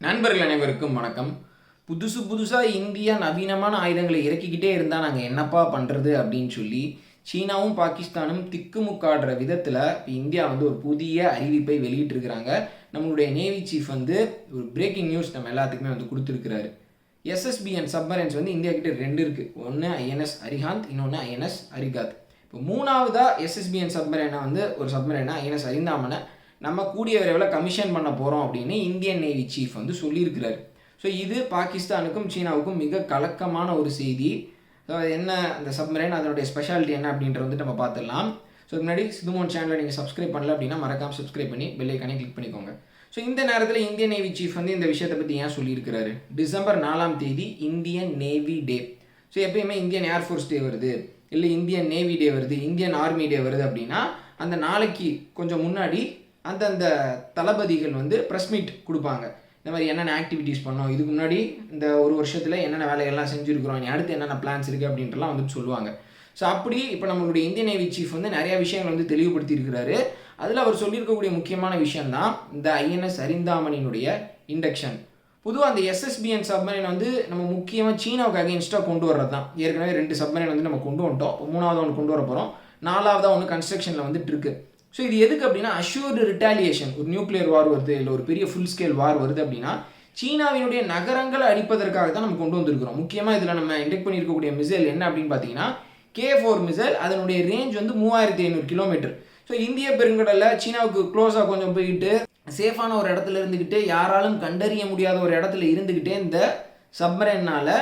நண்பர்கள் அனைவருக்கும் வணக்கம். புதுசு புதுசாக இந்தியா நவீனமான ஆயுதங்களை இறக்கிக்கிட்டே இருந்தால் நாங்கள் என்னப்பா பண்ணுறது அப்படின்னு சொல்லி சீனாவும் பாகிஸ்தானும் திக்குமுக்காடுற விதத்தில் இப்போ இந்தியா வந்து ஒரு புதிய அறிவிப்பை வெளியிட்டிருக்கிறாங்க. நம்மளுடைய நேவி சீஃப் வந்து ஒரு பிரேக்கிங் நியூஸ் நம்ம எல்லாத்துக்குமே வந்து கொடுத்துருக்கிறாரு. எஸ்எஸ்பிஎன் சப்மரைன்ஸ் வந்து இந்தியா கிட்ட ரெண்டு இருக்குது ஒன்று ஐஎன்எஸ் அரிஹாந்த் இன்னொன்று ஐஎன்எஸ் அரிகாத் இப்போ மூணாவதாக எஸ்எஸ்பிஎன் சப்மரைனை வந்து ஒரு சப்மரைனா ஐஎன்எஸ் அரிந்தாமனை நம்ம கூடிய விரைவில் கமிஷன் பண்ண போகிறோம் அப்படின்னு இந்தியன் நேவி சீஃப் வந்து சொல்லியிருக்கிறார். ஸோ இது பாகிஸ்தானுக்கும் சீனாவுக்கும் மிக கலக்கமான ஒரு செய்தி. ஸோ அது என்ன? அந்த சப்மரைன் அதனுடைய ஸ்பெஷாலிட்டி என்ன அப்படின்றது வந்து நம்ம பார்த்துடலாம். ஸோ முன்னாடி சிதுமோன் சேனலை நீங்கள் சப்ஸ்கிரைப் பண்ணல அப்படின்னா மறக்காமல் சப்ஸ்கிரைப் பண்ணி பெல்லைக்கானே கிளிக் பண்ணிக்கோங்க. ஸோ இந்த நேரத்தில் இந்தியன் நேவி சீஃப் வந்து இந்த விஷயத்தை பற்றி ஏன் சொல்லியிருக்கிறாரு? டிசம்பர் நாலாம் தேதி இந்தியன் நேவி டே ஸோ எப்பயுமே இந்தியன் ஏர்ஃபோர்ஸ் டே வருது. இல்லை இந்தியன் நேவி டே வருது இந்தியன் ஆர்மி டே வருது அப்படின்னா அந்த நாளைக்கு கொஞ்சம் முன்னாடி அந்தந்த தளபதிகள் வந்து ப்ரெஸ் மீட் கொடுப்பாங்க. இந்த மாதிரி என்னென்ன ஆக்டிவிட்டீஸ் பண்ணோம் இதுக்கு முன்னாடி இந்த ஒரு வருஷத்தில் என்னென்ன வேலைகள்லாம் செஞ்சுருக்கிறோம் இனி அடுத்து என்னென்ன பிளான்ஸ் இருக்குது அப்படின்றலாம் வந்துட்டு சொல்லுவாங்க. ஸோ அப்படி இப்போ நம்மளுடைய இந்திய நேவி சீஃப் வந்து நிறைய விஷயங்கள் வந்து தெளிவுபடுத்தியிருக்கிறாரு. அதில் அவர் சொல்லியிருக்கக்கூடிய முக்கியமான விஷயம் தான் இந்த ஐஎன்எஸ் அரிந்தாமனினுடைய இண்டக்ஷன் பொதுவாக அந்த எஸ்எஸ்பிஎன் சப்மரைன் வந்து நம்ம முக்கியமாக சீனாவுக்கு அகேன்ஸ்டாக கொண்டு வர்றது தான் ஏற்கனவே ரெண்டு சப்மரைன் வந்து நம்ம கொண்டு வந்துட்டோம். மூணாவது ஒன்று கொண்டு வர போகிறோம் நாலாவதாக ஒன்று கன்ஸ்ட்ரக்ஷனில் வந்துட்டு இருக்குது ஸோ இது எதுக்கு அப்படின்னா அஷ்யூர்டு ரிட்டாலியேஷன் ஒரு நியூக்ளியர் வார் வருது இல்லை ஒரு பெரிய ஃபுல் ஸ்கேல் வார் வருது அப்படின்னா சீனாவினுடைய நகரங்களை அடிப்பதற்காக தான் நம்ம கொண்டு வந்திருக்கிறோம். முக்கியமாக இதில் நம்ம இன்டெக்ட் பண்ணியிருக்கக்கூடிய மிசைல் என்ன அப்படின்னு பார்த்தீங்கன்னா கே ஃபோர் மிசைல் அதனுடைய ரேஞ்ச் வந்து மூவாயிரத்தி ஐநூறு கிலோமீட்டர் ஸோ இந்திய பெருங்கடலில் சீனாவுக்கு க்ளோஸாக கொஞ்சம் போயிட்டு சேஃபான ஒரு இடத்துல இருந்துக்கிட்டு யாராலும் கண்டறிய முடியாத ஒரு இடத்துல இருந்துக்கிட்டே இந்த சப்மரைனால்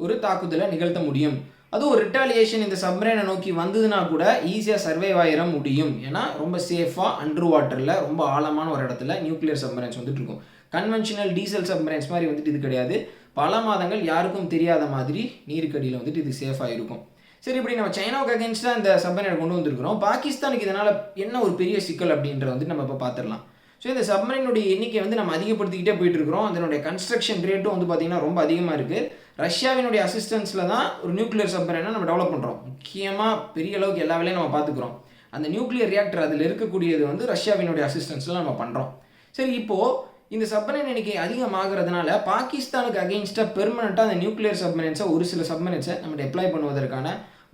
ஒரு தாக்குதலை நிகழ்த்த முடியும். அதுவும் ஒரு ரிட்டாலியேஷன் இந்த சப்மரைனை நோக்கி வந்ததுன்னா கூட ஈஸியாக சர்வைவ் ஆயிட முடியும். ஏன்னா ரொம்ப சேஃபாக அண்டர் வாட்டரில் ரொம்ப ஆழமான ஒரு இடத்துல நியூக்ளியர் சப்மரன்ஸ் வந்துட்டு இருக்கும். கன்வென்ஷனல் டீசல் சப்மரன்ஸ் மாதிரி வந்துட்டு இது கிடையாது. பல மாதங்கள் யாருக்கும் தெரியாத மாதிரி நீருக்கடியில் வந்துட்டு இது சேஃபாக இருக்கும். சரி இப்படி நம்ம சைனாவுக்கு அகேன்ஸ்டாக இந்த சப்மரைனை கொண்டு வந்திருக்கிறோம். பாகிஸ்தானுக்கு இதனால் என்ன ஒரு பெரிய சிக்கல் அப்படின்றத வந்து நம்ம இப்போ பார்த்துடலாம் ஸோ இந்த சப்மரீனுடைய எண்ணிக்கை வந்து நம்ம அதிகப்படுத்திக்கிட்டே போயிட்டு இருக்கிறோம். அதனுடைய கன்ஸ்ட்ரக்ஷன் ரேட்டும் வந்து பார்த்திங்கன்னா ரொம்ப அதிகமாக இருக்குது ரஷ்யாவினுடைய அசிஸ்டன்ஸில் தான் ஒரு நியூக்ளியர் சப்மரைனை நம்ம டெவலப் பண்ணுறோம் முக்கியமாக பெரிய அளவுக்கு எல்லா வேலையும் நம்ம பார்த்துக்குறோம். அந்த நியூக்ளியர் ரியாக்டர் அதில் இருக்கக்கூடியது வந்து ரஷ்யாவினுடைய அசிஸ்டன்ஸில் நம்ம பண்ணுறோம் சரி இப்போது இந்த சப்மரைன் எண்ணிக்கை அதிகமாகிறதுனால பாகிஸ்தானுக்கு அகெயின்ஸ்டாக பெர்மனெண்ட்டாக அந்த நியூக்ளியர் சப்மரைன்ஸை ஒரு சில சப்மரைன்ஸை நம்ம டெப்ளாய் பண்ணுவதற்கான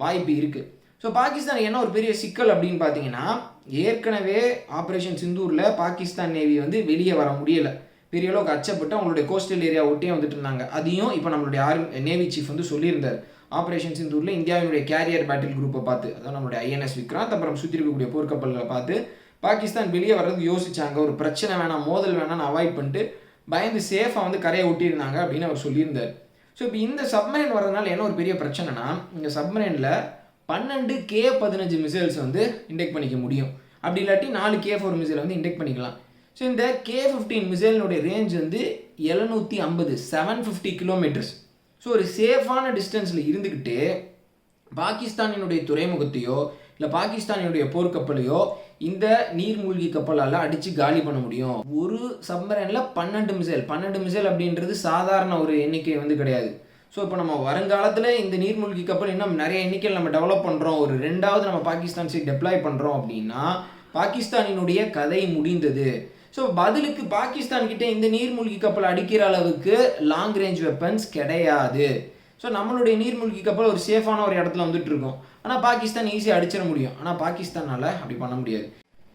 வாய்ப்பு இருக்குது ஸோ பாகிஸ்தானுக்கு என்ன ஒரு பெரிய சிக்கல் அப்படின்னு பார்த்தீங்கன்னா ஏற்கனவே ஆப்ரேஷன் சிந்தூரில் பாகிஸ்தான் நேவி வந்து வெளியே வர முடியலை. பெரிய அளவுக்கு அச்சப்பட்டு அவங்களுடைய கோஸ்டல் ஏரியா ஒட்டியே வந்துட்டு இருந்தாங்க. அதையும் இப்போ நம்மளுடைய ஆர்மி நேவி சீஃப் வந்து சொல்லியிருந்தார். ஆப்ரேஷன் சிந்தூரில் இந்தியாவினுடைய கேரியர் பேட்டில் குரூப்பை பார்த்து அதாவது நம்மளுடைய ஐஎன்எஸ் விக்ராந்த் அப்புறம் சுற்றி இருக்கக்கூடிய போர்க்கப்பல்களை பார்த்து பாகிஸ்தான் வெளியே வர்றதுக்கு யோசிச்சாங்க. ஒரு பிரச்சனை வேணாம் மோதல் வேணாம்னு அவாய்ட் பண்ணிட்டு பயந்து சேஃபாக வந்து கரையை ஒட்டியிருந்தாங்க அப்படின்னு அவர் சொல்லியிருந்தார். ஸோ இப்போ இந்த சப்மரைன் வர்றதுனால என்ன ஒரு பெரிய பிரச்சனைனா இந்த சப்மரைனில் பன்னெண்டு கே பதினஞ்சு மிசைல்ஸ் வந்து இன்டெக்ட் பண்ணிக்க முடியும். அப்படி இல்லாட்டி நாலு கே ஃபோர் மிசைல் வந்து இன்டெக்ட் பண்ணிக்கலாம். ஸோ இந்த கே ஃபிஃப்டீன் மிசைலினுடைய ரேஞ்ச் வந்து எழுநூற்றி ஐம்பது செவன் ஃபிஃப்டி கிலோமீட்டர்ஸ் ஸோ ஒரு சேஃபான டிஸ்டன்ஸில் இருந்துக்கிட்டு பாகிஸ்தானினுடைய துறைமுகத்தையோ இல்லை பாகிஸ்தானினுடைய போர்க்கப்பலையோ இந்த நீர்மூழ்கி கப்பலால் அடித்து காலி பண்ண முடியும். ஒரு சப்மரனில் பன்னெண்டு மிசைல் பன்னெண்டு மிசைல் அப்படின்றது சாதாரண ஒரு எண்ணிக்கை வந்து கிடையாது. ஸோ இப்போ நம்ம வருங்காலத்தில் இந்த நீர்மூழ்கி கப்பல் இன்னும் நிறைய எண்ணிக்கையில் நம்ம டெவலப் பண்ணுறோம் ஒரு ரெண்டாவது நம்ம பாகிஸ்தான் சைட் டெப்ளாய் பண்ணுறோம் அப்படின்னா பாகிஸ்தானினுடைய கதை முடிந்தது. ஸோ பதிலுக்கு பாகிஸ்தான் கிட்ட இந்த நீர்மூழ்கி கப்பல் அடிக்கிற அளவுக்கு லாங் ரேஞ்ச் வெப்பன்ஸ் கிடையாது. ஸோ நம்மளுடைய நீர்மூழ்கி கப்பல் ஒரு சேஃபான ஒரு இடத்துல வந்துட்டு இருக்கோம் ஆனால் பாகிஸ்தான் ஈஸியாக அடிச்சிட முடியும். ஆனால் பாகிஸ்தானால் அப்படி பண்ண முடியாது.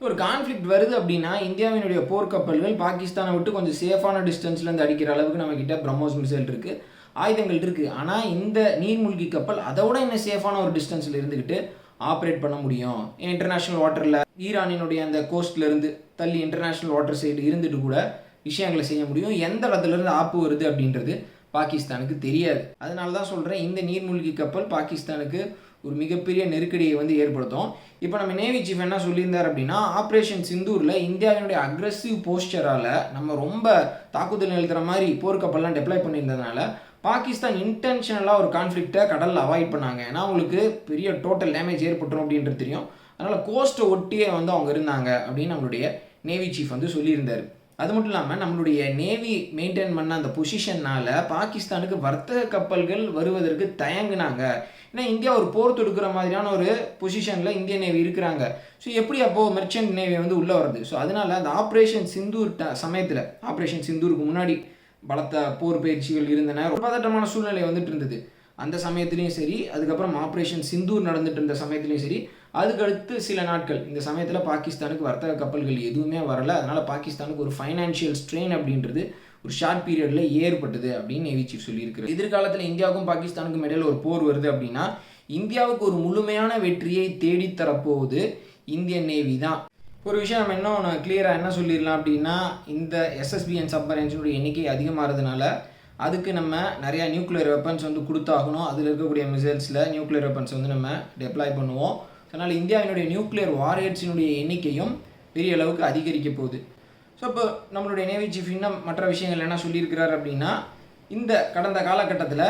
ஒரு கான்ஃப்ளிக்ட் வருது அப்படின்னா இந்தியாவினுடைய போர்க்கப்பல்கள் பாகிஸ்தானை விட்டு கொஞ்சம் சேஃபான டிஸ்டன்ஸ்லேருந்து அடிக்கிற அளவுக்கு நம்மக்கிட்ட பிரம்மோஸ் மிசைல் இருக்குது ஆயுதங்கள் இருக்குது ஆனால் இந்த நீர்மூழ்கி கப்பல் அதோட இன்னும் சேஃபான ஒரு டிஸ்டன்ஸில் இருந்துக்கிட்டு ஆப்ரேட் பண்ண முடியும். இன்டர்நேஷ்னல் வாட்டரில் ஈரானினுடைய அந்த கோஸ்ட்லேருந்து தள்ளி இன்டர்நேஷ்னல் வாட்டர் சைடு இருந்துட்டு கூட விஷயங்களை செய்ய முடியும். எந்த இடத்துலேருந்து ஆப்பு வருது அப்படின்றது பாகிஸ்தானுக்கு தெரியாது. அதனால தான் சொல்கிறேன் இந்த நீர்மூழ்கி கப்பல் பாகிஸ்தானுக்கு ஒரு மிகப்பெரிய நெருக்கடியை வந்து ஏற்படுத்தும். இப்போ நம்ம நேவி சீஃப் என்ன சொல்லியிருந்தார் அப்படின்னா ஆப்ரேஷன் சிந்தூரில் இந்தியாவினுடைய அக்ரஸிவ் போஸ்டரால் நம்ம ரொம்ப தாக்குதல் நிகழ்த்துற மாதிரி போர்க்கப்பல்லாம் டெப்ளை பண்ணியிருந்ததுனால பாகிஸ்தான் இன்டென்ஷனலாக ஒரு கான்ஃப்ளிக்டை கடலில் அவாய்ட் பண்ணாங்க. ஏன்னா அவங்களுக்கு பெரிய டோட்டல் டேமேஜ் ஏற்பட்டுரும் அப்படின்றது தெரியும். அதனால் கோஸ்ட்டை ஒட்டியே வந்து அவங்க இருந்தாங்க அப்படின்னு நம்மளுடைய நேவி சீஃப் வந்து சொல்லியிருந்தார். அது மட்டும் இல்லாமல் நம்மளுடைய நேவி மெயின்டைன் பண்ண அந்த பொசிஷன்னால் பாகிஸ்தானுக்கு வர்த்தக கப்பல்கள் வருவதற்கு தயங்குனாங்க. ஏன்னா இந்தியா ஒரு போர் தொடுக்கிற மாதிரியான ஒரு பொசிஷனில் இந்திய நேவி இருக்கிறாங்க. ஸோ எப்படி அப்போது மெர்ச்சன்ட் நேவி வந்து உள்ளே வருது ஸோ அதனால் அந்த ஆப்ரேஷன் சிந்தூர் ட சமயத்தில் ஆப்ரேஷன் சிந்தூருக்கு முன்னாடி பலத்த போர் பயிற்சிகள் இருந்தன. ரொம்ப பதட்டமான சூழ்நிலை வந்துட்டு இருந்தது. அந்த சமயத்துலேயும் சரி அதுக்கப்புறம் ஆப்ரேஷன் சிந்தூர் நடந்துட்டு இருந்த சமயத்துலேயும் சரி அதுக்கடுத்து சில நாட்கள் இந்த சமயத்தில் பாகிஸ்தானுக்கு வர்த்தக கப்பல்கள் எதுவுமே வரல. அதனால் பாகிஸ்தானுக்கு ஒரு ஃபைனான்ஷியல் ஸ்ட்ரெயின் அப்படின்றது ஒரு ஷார்ட் பீரியடில் ஏற்பட்டது அப்படின்னு நேவி சீஃப் சொல்லியிருக்கிறார். எதிர்காலத்தில் இந்தியாவுக்கும் பாகிஸ்தானுக்கும் இடையில் ஒரு போர் வருது அப்படின்னா இந்தியாவுக்கு ஒரு முழுமையான வெற்றியை தேடித்தரப்போவது இந்தியன் நேவி தான். ஒரு விஷயம் நம்ம இன்னும் கிளியராக என்ன சொல்லிடலாம் அப்படின்னா இந்த எஸ்எஸ்பிஎன் சப்மரைன்ஸினுடைய எண்ணிக்கை அதிகமாகிறதுனால அதுக்கு நம்ம நிறையா நியூக்ளியர் வெப்பன்ஸ் வந்து கொடுத்தாகணும். அதில் இருக்கக்கூடிய மிசைல்ஸில் நியூக்ளியர் வெப்பன்ஸ் வந்து நம்ம டெப்ளாய் பண்ணுவோம். அதனால் இந்தியாவினுடைய நியூக்ளியர் வாரியர்ஸினுடைய எண்ணிக்கையும் பெரிய அளவுக்கு அதிகரிக்க போகுது. ஸோ இப்போ நம்மளுடைய நேவி சீஃப் இன்னும் மற்ற விஷயங்கள் என்ன சொல்லியிருக்கிறார் அப்படின்னா இந்த கடந்த காலகட்டத்தில்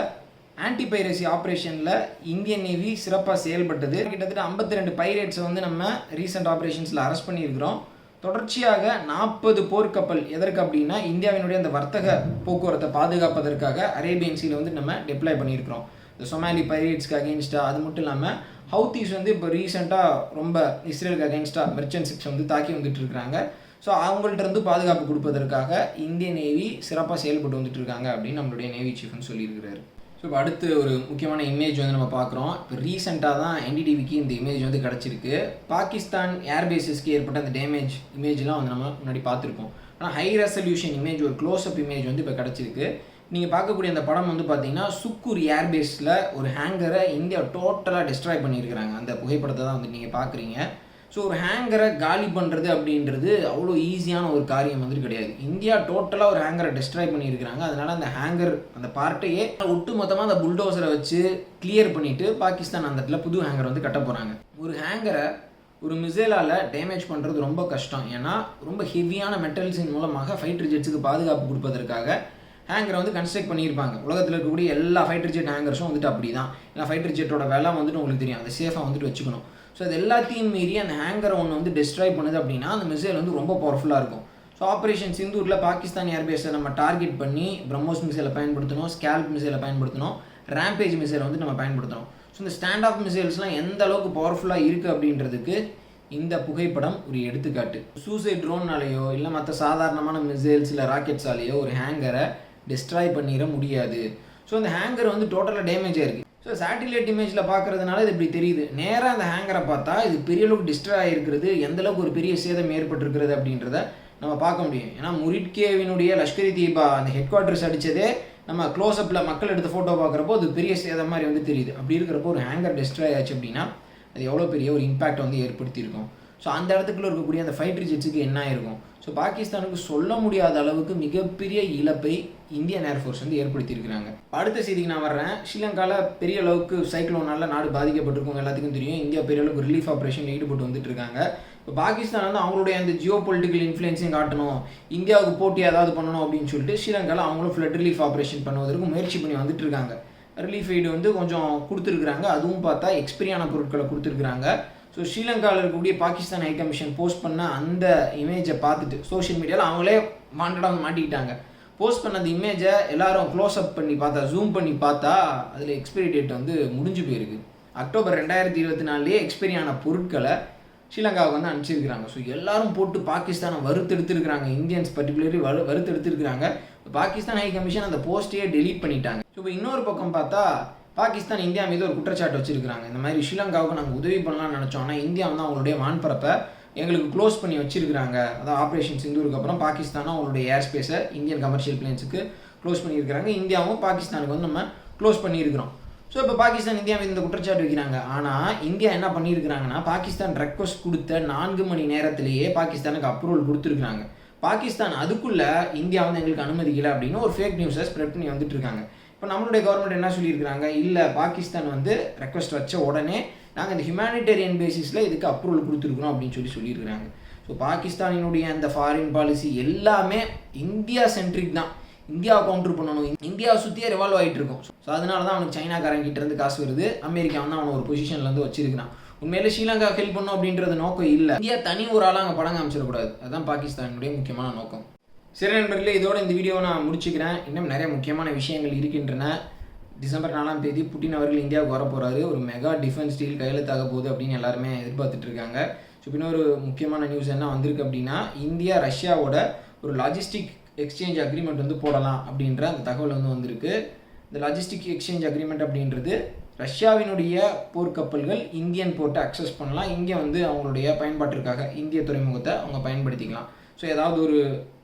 ஆன்டி பைரசி ஆப்ரேஷனில் இந்தியன் நேவி சிறப்பாக செயல்பட்டது. கிட்டத்தட்ட ஐம்பத்தி ரெண்டு பைரேட்ஸை வந்து நம்ம ரீசெண்ட் ஆப்ரேஷன்ஸில் அரெஸ்ட் பண்ணியிருக்கிறோம். தொடர்ச்சியாக நாற்பது போர்க்கப்பல் எதற்கு அப்படின்னா இந்தியாவினுடைய அந்த வர்த்தக போக்குவரத்தை பாதுகாப்பதற்காக அரேபியன் சீல வந்து நம்ம டிப்ளை பண்ணியிருக்கிறோம். இந்த சொமாலி பைரேட்ஸ்க்கு அகேன்ஸ்டாக அது மட்டும் இல்லாமல் ஹவுத்தீஸ் வந்து இப்போ ரீசெண்டாக ரொம்ப இஸ்ரேலுக்கு அகேன்ஸ்டாக மெர்ச்சன்ட் சிக்ஸ் வந்து தாக்கி வந்துட்டு இருக்கிறாங்க. ஸோ அவங்கள்ட்ட இருந்து பாதுகாப்பு கொடுப்பதற்காக இந்திய நேவி சிறப்பாக செயல்பட்டு வந்துட்டு இருக்காங்க அப்படின்னு நம்மளுடைய நேவி சீஃப்னு சொல்லியிருக்கிறாரு. இப்போ அடுத்து ஒரு முக்கியமான இமேஜ் வந்து நம்ம பார்க்குறோம். இப்போ ரீசெண்டாக தான் என்டிடிவிக்கு இந்த இமேஜ் வந்து கிடச்சிருக்கு. பாகிஸ்தான் ஏர்பேசஸ்க்கு ஏற்பட்ட அந்த டேமேஜ் இமேஜ்லாம் வந்து நம்ம முன்னாடி பார்த்துருக்கோம். ஆனால் ஹை ரெசல்யூஷன் இமேஜ் ஒரு க்ளோஸ்அப் இமேஜ் வந்து இப்போ கிடச்சிருக்கு. நீங்கள் பார்க்கக்கூடிய அந்த படம் வந்து பார்த்தீங்கன்னா சுக்கூர் ஏர்பேஸில் ஒரு ஹேங்கரை இந்தியா டோட்டலாக டிஸ்ட்ராய் பண்ணியிருக்கிறாங்க. அந்த புகைப்படத்தை தான் வந்து நீங்கள் பார்க்குறீங்க. ஸோ ஒரு ஹேங்கரை காலி பண்ணுறது அப்படின்றது அவ்வளோ ஈஸியான ஒரு காரியம் வந்துட்டு கிடையாது. இந்தியா டோட்டலாக ஒரு ஹேங்கரை டிஸ்ட்ராய் பண்ணியிருக்கிறாங்க. அதனால் அந்த ஹேங்கர் அந்த பார்ட்டையே ஒட்டு மொத்தமாக அந்த புல்டோசரை வச்சு கிளியர் பண்ணிவிட்டு பாகிஸ்தான் அந்த இடத்துல புது ஹேங்கர் வந்து கட்ட போகிறாங்க ஒரு ஹேங்கரை ஒரு மிசைலால் டேமேஜ் பண்ணுறது ரொம்ப கஷ்டம். ஏன்னா ரொம்ப ஹெவியான மெட்டல்ஸின் மூலமாக ஃபைட்டர் ஜெட்ஸுக்கு பாதுகாப்பு கொடுப்பதற்காக ஹேங்கரை வந்து கன்ஸ்ட்ரக்ட் பண்ணியிருப்பாங்க. உலகத்தில் இருக்கக்கூடிய எல்லா ஃபைட்டர் ஜெட் ஹேங்கர்ஸும் வந்துட்டு அப்படி தான் ஏன்னா ஃபைட்டர் ஜெட்டோட விலை வந்துட்டு உங்களுக்கு தெரியும். அதை சேஃபாக வந்துட்டு வச்சுக்கணும். ஸோ அது எல்லாத்தையும் மீறி அந்த ஹேங்கரை ஒன்று வந்து டிஸ்ட்ராய் பண்ணுது அப்படின்னா அந்த மிசைல் வந்து ரொம்ப பவர்ஃபுல்லாக இருக்கும். ஸோ ஆப்ரேஷன் சிந்தூரில் பாகிஸ்தான் ஏர்பேஸை நம்ம டார்கெட் பண்ணி பிரம்மோஸ் மிசைலை பயன்படுத்தணும் ஸ்கேல்ப் மிசைலை பயன்படுத்தணும் ரேம்பேஜ் மிசைலை வந்து நம்ம பயன்படுத்தணும் ஸோ இந்த ஸ்டாண்ட் ஆஃப் மிசைல்ஸ்லாம் எந்த அளவுக்கு பவர்ஃபுல்லாக இருக்குது அப்படின்றதுக்கு இந்த புகைப்படம் ஒரு எடுத்துக்காட்டு. சூசைட் ட்ரோன்னாலேயோ இல்லை மற்ற சாதாரணமான மிசைல்ஸ் இல்லை ராக்கெட்ஸாலேயோ ஒரு ஹேங்கரை டிஸ்ட்ராய் பண்ணிட முடியாது. ஸோ அந்த ஹேங்கர் வந்து டோட்டலாக டேமேஜ் ஆகிருக்கு ஸோ சேட்டிலைட் இமேஜில் பார்க்குறதுனால இது இப்படி தெரியுது. நேராக அந்த ஹேங்கரை பார்த்தா இது பெரிய அளவுக்கு டிஸ்ட்ராய் ஆகிருக்கிறது எந்த அளவுக்கு ஒரு பெரிய சேதம் ஏற்பட்டிருக்கிறது அப்படின்றத நம்ம பார்க்க முடியும். ஏன்னா முரிட்கேவினுடைய லஷ்கரி தீபா அந்த ஹெட் குவார்ட்டர்ஸ் அடித்ததே நம்ம க்ளோஸ்அப்பில் மக்கள் எடுத்த ஃபோட்டோ பார்க்குறப்போ அது பெரிய சேதம் மாதிரி வந்து தெரியுது. அப்படி இருக்கிறப்போ ஒரு ஹேங்கர் டிஸ்ட்ராய் ஆச்சு அப்படின்னா அது எவ்வளோ பெரிய ஒரு இம்பேக்ட் வந்து ஏற்படுத்தியிருக்கும். ஸோ அந்த இடத்துக்குள்ள இருக்கக்கூடிய அந்த ஃபைட்டர் ஜெட்ஸுக்கு என்ன ஆயிருக்கும்? ஸோ பாகிஸ்தானுக்கு சொல்ல முடியாத அளவுக்கு மிகப்பெரிய இழப்பை இந்தியன் ஏர்ஃபோர்ஸ் வந்து ஏற்படுத்தியிருக்கிறாங்க. அடுத்த செய்திக்கு நான் வர்றேன். ஸ்ரீலங்காவில் பெரிய அளவுக்கு சைக்ளோனால நாடு பாதிக்கப்பட்டிருக்கும் எல்லாத்துக்கும் தெரியும். இந்தியா பெரிய அளவுக்கு ரிலீஃப் ஆப்ரேஷன் ஈடுபட்டு வந்துட்டு இருக்காங்க இப்போ பாகிஸ்தான் வந்து அவங்களுடைய அந்த ஜியோ பொலிட்டிக்கல் இன்ஃப்ளூயன்ஸையும் காட்டணும். இந்தியாவுக்கு போட்டி ஏதாவது பண்ணணும் அப்படின்னு சொல்லிட்டு ஸ்ரீலங்காவில் அவங்களும் ஃப்ளட் ரிலீஃப் ஆப்ரேஷன் பண்ணுவதற்கு முயற்சி பண்ணி வந்துட்டு இருக்காங்க ரிலீஃப் எய்டு வந்து கொஞ்சம் கொடுத்துருக்குறாங்க. அதுவும் பார்த்தா எக்ஸ்பிரியான பொருட்களை கொடுத்துருக்குறாங்க. ஸோ ஸ்ரீலங்காவில் இருக்கக்கூடிய பாகிஸ்தான் ஹை கமிஷன் போஸ்ட் பண்ண அந்த இமேஜை பார்த்துட்டு சோஷியல் மீடியாவில் அவங்களே வாண்டடாக மாட்டிக்கிட்டாங்க. போஸ்ட் பண்ண அந்த இமேஜை எல்லாரும் க்ளோஸ் அப் பண்ணி பார்த்தா ஜூம் பண்ணி பார்த்தா அதில் எக்ஸ்பைரி டேட் வந்து முடிஞ்சு போயிருக்கு. அக்டோபர் ரெண்டாயிரத்தி இருபத்தி நாலுலேயே எக்ஸ்பைரி ஆன பொருட்களை ஸ்ரீலங்காவுக்கு வந்து அனுப்பிச்சிருக்கிறாங்க. ஸோ எல்லாரும் போட்டு பாகிஸ்தானை வறுத்தெடுத்துருக்குறாங்க. இந்தியன்ஸ் பர்டிகுலர்லி வறு வறுத்தெடுத்துருக்குறாங்க. பாகிஸ்தான் ஹை கமிஷன் அந்த போஸ்ட்டையே டெலீட் பண்ணிட்டாங்க. ஸோ இப்போ இன்னொரு பக்கம் பார்த்தா பாகிஸ்தான் இந்தியா மீது ஒரு குற்றச்சாட்டு வச்சுருக்காங்க இந்த மாதிரி ஸ்ரீலங்காவுக்கு நாங்கள் உதவி பண்ணலாம்னு நினச்சோம். ஆனால் இந்தியா வந்து அவங்களுடைய வான்பரப்பை எங்களுக்கு க்ளோஸ் பண்ணி வச்சிருக்கிறாங்க. அதான் ஆப்ரேஷன் சிந்தூருக்கு அப்புறம் பாகிஸ்தானும் அவங்களுடைய ஏர் ஸ்பேஸை இந்தியன் கமர்ஷியல் பிளேன்ஸுக்கு க்ளோஸ் பண்ணியிருக்கிறாங்க. இந்தியாவும் பாகிஸ்தானுக்கு வந்து நம்ம க்ளோஸ் பண்ணியிருக்கிறோம். ஸோ இப்போ பாகிஸ்தான் இந்தியா மீது இந்த குற்றச்சாட்டு வைக்கிறாங்க. ஆனால் இந்தியா என்ன பண்ணியிருக்கிறாங்கன்னா பாகிஸ்தான் ரெக்வஸ்ட் கொடுத்த நான்கு மணி நேரத்திலேயே பாகிஸ்தானுக்கு அப்ரூவல் கொடுத்துருக்குறாங்க. பாகிஸ்தான் அதுக்குள்ளே இந்தியா வந்து எங்களுக்கு அனுமதிக்கலை அப்படின்னு ஒரு ஃபேக் நியூஸை ஸ்ப்ரெட் பண்ணி வந்துட்டு இருக்காங்க. இப்போ நம்மளுடைய கவர்மெண்ட் என்ன சொல்லியிருக்கிறாங்க? இல்லை பாகிஸ்தான் வந்து ரெக்வஸ்ட் வச்ச உடனே நாங்கள் இந்த ஹியூமானிட்டேரியன் பேசிஸில் இதுக்கு அப்ரூவல் கொடுத்துருக்குறோம் அப்படின்னு சொல்லி சொல்லியிருக்கிறாங்க. ஸோ பாகிஸ்தானினுடைய அந்த ஃபாரின் பாலிசி எல்லாமே இந்தியா சென்ட்ரிக் தான். இந்தியா கவுண்டர் பண்ணணும். இந்தியாவை சுற்றியே ரிவால்வ் ஆகிட்டு இருக்கும். ஸோ அதனால தான் அவனுக்கு சைனாக்காரன் இருந்து காசு வருது. அமெரிக்கா வந்து அவனை ஒரு பொசிஷன்லேருந்து வச்சிருக்கிறான். உண்மையிலே ஸ்ரீலங்கா ஹெல்ப் பண்ணும் அப்படின்றது நோக்கம் இல்லை. இந்தியா தனி ஒரு ஆளாக அங்கே படம் காமிச்சிடக்கூடாது. அதுதான் பாகிஸ்தானுடைய முக்கியமான நோக்கம். சிறு நண்பர்களே இதோட இந்த வீடியோவை நான் முடிச்சுக்கிறேன். இன்னும் நிறைய முக்கியமான விஷயங்கள் இருக்கின்றன. டிசம்பர் நாலாம் தேதி புட்டின் அவர்கள் இந்தியாவுக்கு வர போகிறாரு ஒரு மெகா டிஃபென்ஸ் டீல் கையெழுத்தாக போகுது அப்படின்னு எல்லாருமே எதிர்பார்த்துட்டு இருக்காங்க. ஸோ இன்னொரு முக்கியமான நியூஸ் என்ன வந்திருக்கு அப்படின்னா இந்தியா ரஷ்யாவோட ஒரு லாஜிஸ்டிக் எக்ஸ்சேஞ்ச் அக்ரிமெண்ட் வந்து போடலாம் அப்படின்ற அந்த தகவல் வந்து வந்திருக்கு. இந்த லாஜிஸ்டிக் எக்ஸ்சேஞ்ச் அக்ரிமெண்ட் அப்படின்றது ரஷ்யாவினுடைய போர்க்கப்பல்கள் இந்தியன் போர்ட்டை அக்சஸ் பண்ணலாம். இங்கே வந்து அவங்களுடைய பயன்பாட்டிற்காக இந்திய துறைமுகத்தை அவங்க பயன்படுத்திக்கலாம். ஸோ ஏதாவது ஒரு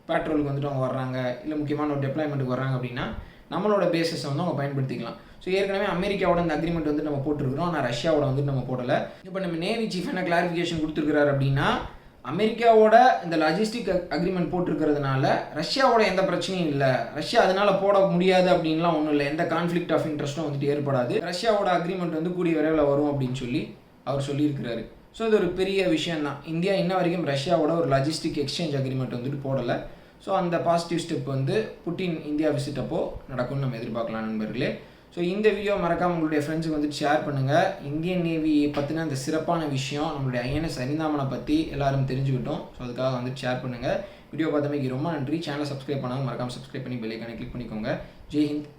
பேட்ரோலுக்கு வந்துட்டு அவங்க வர்றாங்க இல்லை முக்கியமான ஒரு டெப்ளாய்மெண்ட்டுக்கு வர்றாங்க அப்படின்னா நம்மளோட பேசிஸை வந்து அவங்க பயன்படுத்திக்கலாம். ஸோ ஏற்கனவே அமெரிக்காவோட இந்த அக்ரிமெண்ட் வந்து நம்ம போட்டிருக்கிறோம் ஆனால் ரஷ்யாவோட வந்து நம்ம போடலை. இப்போ நம்ம நேவி சீஃப் என்ன கிளாரிஃபிகேஷன் கொடுத்துருக்கிறாரு அப்படின்னா அமெரிக்காவோட இந்த லாஜிஸ்டிக் அக்ரிமெண்ட் போட்டிருக்கிறதுனால ரஷ்யாவோட எந்த பிரச்சனையும் இல்லை. ரஷ்யா அதனால போட முடியாது அப்படின்லாம் ஒன்றும் இல்லை. எந்த கான்ஃப்ளிக்ட் ஆஃப் இன்ட்ரெஸ்ட்டும் வந்துட்டு ஏற்படாது. ரஷ்யாவோட அக்ரிமெண்ட் வந்து கூடிய விரைவில் வரும் அப்படின்னு சொல்லி அவர் சொல்லியிருக்கிறாரு. ஸோ இது ஒரு பெரிய விஷயம் தான் இந்தியா இன்ன வரைக்கும் ரஷ்யாவோட ஒரு லாஜிஸ்டிக் எக்ஸ்சேஞ்ச் அக்ரிமெண்ட் வந்துட்டு போடலை. ஸோ அந்த பாசிட்டிவ் ஸ்டெப் வந்து புட்டின் இந்தியா விசிட் அப்போ நடக்கும்னு நம்ம எதிர்பார்க்கலாம் நண்பர்களே. ஸோ இந்த வீடியோ மறக்காமல் உங்களுடைய ஃப்ரெண்ட்ஸுக்கு வந்து ஷேர் பண்ணுங்கள் இந்தியன் நேவி பற்றின அந்த சிறப்பான விஷயம் நம்மளுடைய ஐஎன்எஸ் அரிந்தாமனை பற்றி எல்லாரும் தெரிஞ்சுக்கிட்டோம். ஸோ அதுக்காக வந்து ஷேர் பண்ணுங்கள் வீடியோ பார்த்தமைக்கு ரொம்ப நன்றி. சேனலை சப்ஸ்கிரைப் பண்ணாமல் மறக்காம சப்ஸ்கிரைப் பண்ணி பெல்லைக்கான கிளிக் பண்ணிக்கோங்க. ஜெய் ஹிந்த்.